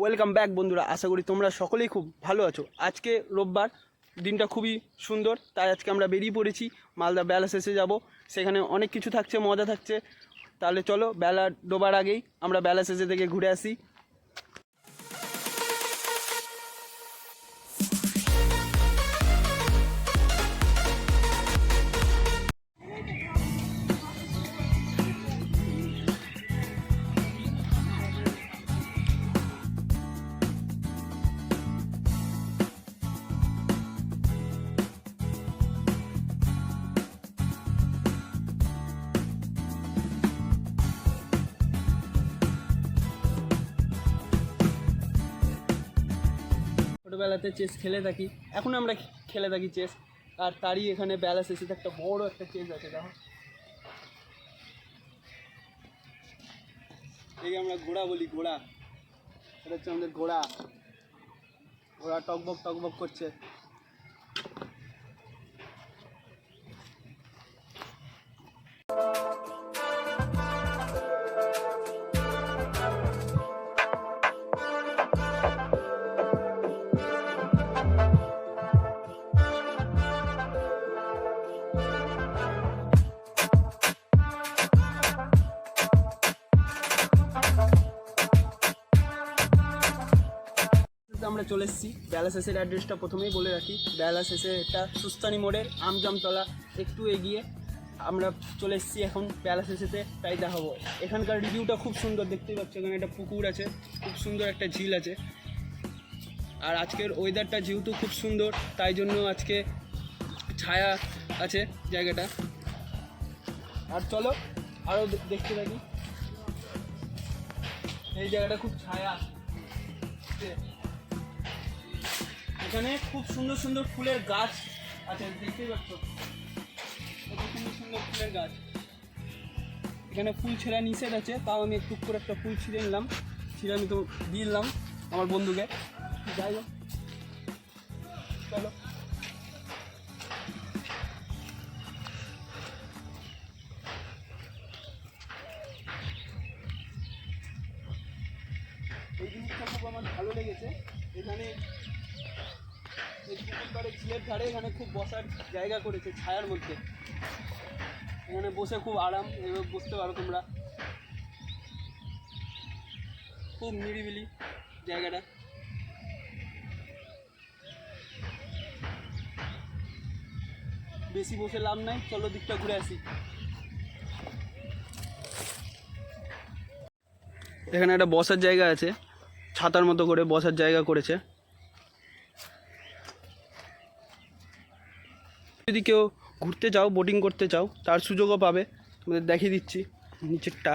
Welcome back বন্ধুরা। আশা করি তোমরা সকলেই খুব ভালো আছো। আজকে রোববার, দিনটা খুবই সুন্দর, তাই আজকে আমরা বেরিয়ে পড়েছি। মালদা বেলা শেষে যাব। সেখানে অনেক কিছু থাকছে, মজা থাকছে। তাহলে চলো বেলা ডোবার আগেই আমরা বেলা শেষে থেকে ঘুরে আসি। ছোটোবেলাতে চেস খেলে থাকি, এখন আমরা খেলে থাকি চেস আর তারই এখানে বেলা শেষে একটা বড় একটা চেস আছে, দেখো। এই আমরা ঘোড়া বলি, ঘোড়া। এটা হচ্ছে আমাদের ঘোড়া। ঘোড়া টকবক টকবক করছে। আমরা চলে এসেছি। বেলা শেষের অ্যাড্রেসটা প্রথমেই বলে রাখি। বেলা শেষে এটা সুস্তানি মোড়ের আমজামতলা। একটু এগিয়ে আমরা চলে এসেছি এখন বেলা শেষেতে, তাই দেখাবো। এখানকার রিভিউটা খুব সুন্দর দেখতেই পাচ্ছ। এখানে একটা পুকুর আছে। খুব সুন্দর একটা ঝিল আছে। আর আজকের ওয়েদারটা যেহেতু খুব সুন্দর, তাই জন্য আজকে ছায়া আছে জায়গাটা। আর চলো আরও দেখতে থাকি। এই জায়গাটা খুব ছায়া। এখানে খুব সুন্দর সুন্দর ফুলের গাছ আছে, দেখতেই পাচ্ছ। সুন্দর সুন্দর ফুলের গাছ। এখানে ফুল ছেঁড়া নিষেধ আছে, তাও আমি একটু করে একটা ফুল ছিঁড়ে নিলাম। ছিঁড়ে আমি তো দিয়ে আমার বন্ধুকে। যাই হোক, চলো। এই জিনিসটা খুব আমার ভালো লেগেছে। এখানে এই পুকুর পাড়ে ঝিলের ধারে এখানে খুব বসার জায়গা করেছে, ছায়ার মধ্যে। এখানে বসে খুব আরাম, এভাবে বসতে পারো তোমরা। খুব নিরিবিলি জায়গাটা। বেশি বসে লাভ নাই, চলো দিকটা ঘুরে আসি। এখানে একটা বসার জায়গা আছে, ছাতার মতো করে বসার জায়গা করেছে। যদি কেউ ঘুরতে চাও বোটিং করতে চাও তার সুযোগও পাবে। তোমাদের দেখিয়ে দিচ্ছি নিচেরটা।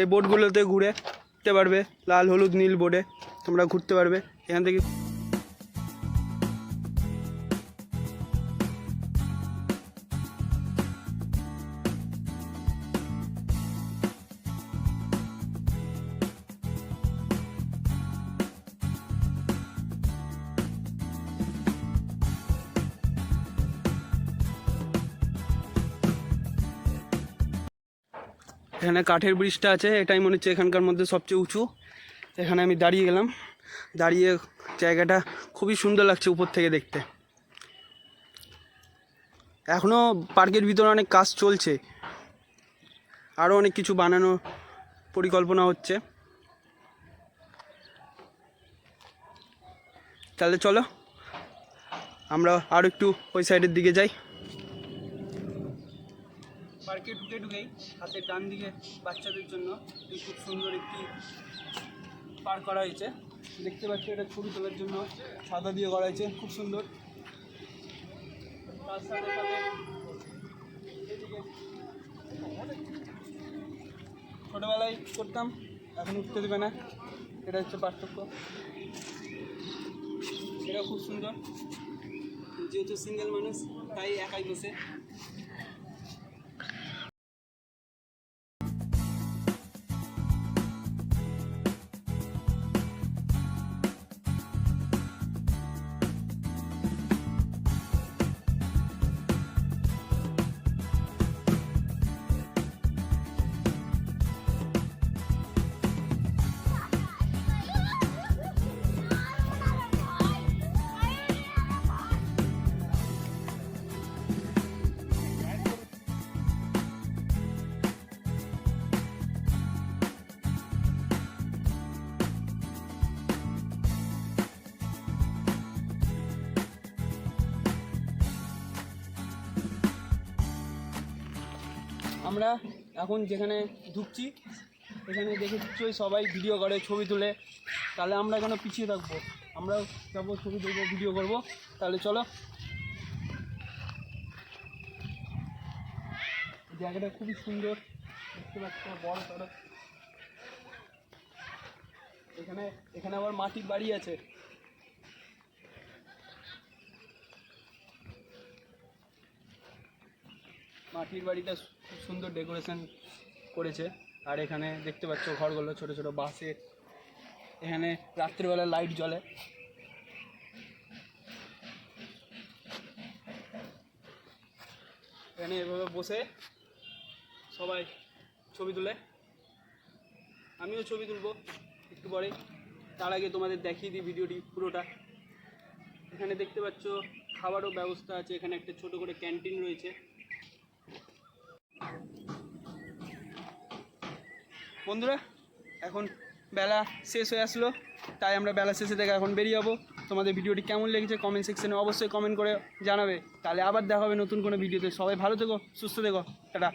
এই বোটগুলোতে ঘুরে পারবে, লাল, হলুদ, নীল বোর্ডে তোমরা ঘুরতে পারবে। এখান থেকে এখানে কাঠের ব্রিজটা আছে, এটাই মনে হচ্ছে এখানকার মধ্যে সবচেয়ে উঁচু। এখানে আমি দাঁড়িয়ে গেলাম। দাঁড়িয়ে জায়গাটা খুবই সুন্দর লাগছে উপর থেকে দেখতে। এখনও পার্কের ভিতরে অনেক কাজ চলছে। আরও অনেক কিছু বানানোর পরিকল্পনা হচ্ছে। তাহলে চলো, আমরা আরও একটু ওই সাইডের দিকে যাই। পার্কে ঢুকে ঢুকেই হাতের ডান দিকে বাচ্চাদের জন্য খুব সুন্দর একটি পার্ক করা হয়েছে। দেখতে পাচ্ছি, এটা ছবি তোলার জন্য সাদা দিয়ে করা হয়েছে, খুব সুন্দর। তার সাথে ছোটোবেলায় করতাম, এখন উঠতে দেবে না। এটা হচ্ছে পার্থক্য। এটা খুব সুন্দর। যেহেতু সিঙ্গেল মানুষ, তাই একাই বসে আমরা এখন যেখানে ঢুকছি, এখানে দেখেছি সবাই ভিডিও করে, ছবি তুলে। তাহলে আমরা কেন পিছিয়ে থাকব। আমরাও যাব ছবি তুলবো ভিডিও করব। তাহলে চলো। জায়গাটা খুবই সুন্দর। দেখতে পাচ্ছ, বড় সড়ো এখানে এখানে আবার মাটির বাড়ি আছে। মাটির বাড়িটা সুন্দর ডেকোরেশন করেছে। আর এখানে দেখতে পাচ্ছ ঘরগুলো, ছোট ছোট বাসে এখানে রাত্রিবেলা লাইট জ্বলে। এখানে এভাবে বসে সবাই ছবি তুলে। আমিও ছবি তুলবো একটু পরে। তার আগে তোমাদের দেখিয়ে দিই ভিডিওটি পুরোটা। এখানে দেখতে পাচ্ছ খাবারও ব্যবস্থা আছে। এখানে একটা ছোট করে ক্যান্টিন রয়েছে। বন্ধুরা, এখন বেলা শেষ হয়ে আসলো, তাই আমরা বেলা শেষে থেকে এখন বেরিয়ে যাব। তোমাদের ভিডিওটি কেমন লেগেছে কমেন্ট সেকশনে অবশ্যই কমেন্ট করে জানাবে। তাহলে আবার দেখা হবে নতুন কোনো ভিডিওতে। সবাই ভালো থেকো, সুস্থ থেকো, টাটা।